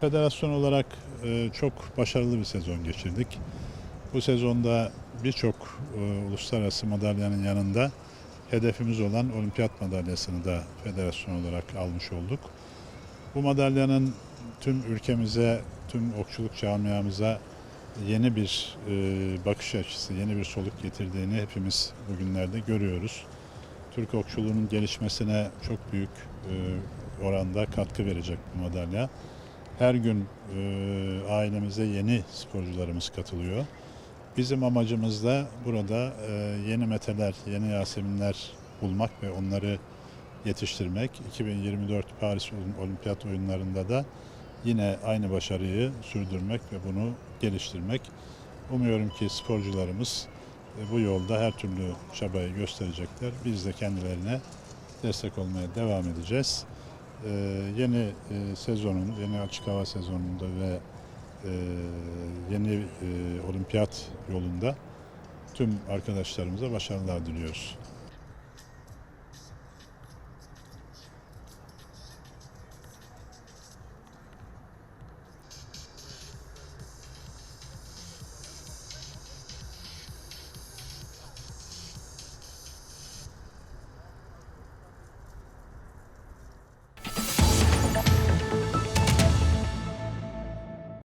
Federasyon olarak e, çok başarılı bir sezon geçirdik. Bu sezonda birçok e, uluslararası madalyanın yanında hedefimiz olan olimpiyat madalyasını da federasyon olarak almış olduk. Bu madalyanın tüm ülkemize, tüm okçuluk camiamıza yeni bir e, bakış açısı, yeni bir soluk getirdiğini hepimiz bugünlerde görüyoruz. Türk okçuluğunun gelişmesine çok büyük oranda katkı verecek bu madalya. Her gün e, ailemize yeni sporcularımız katılıyor. Bizim amacımız da burada e, yeni meteler, yeni Yaseminler bulmak ve onları yetiştirmek. 2024 Paris Olimpiyat Oyunlarında da yine aynı başarıyı sürdürmek ve bunu geliştirmek. Umuyorum ki sporcularımız e, bu yolda her türlü çabayı gösterecekler. Biz de kendilerine destek olmaya devam edeceğiz. Ee, yeni e, sezonun, yeni açık hava sezonunda ve e, yeni e, olimpiyat yolunda tüm arkadaşlarımıza başarılar diliyoruz.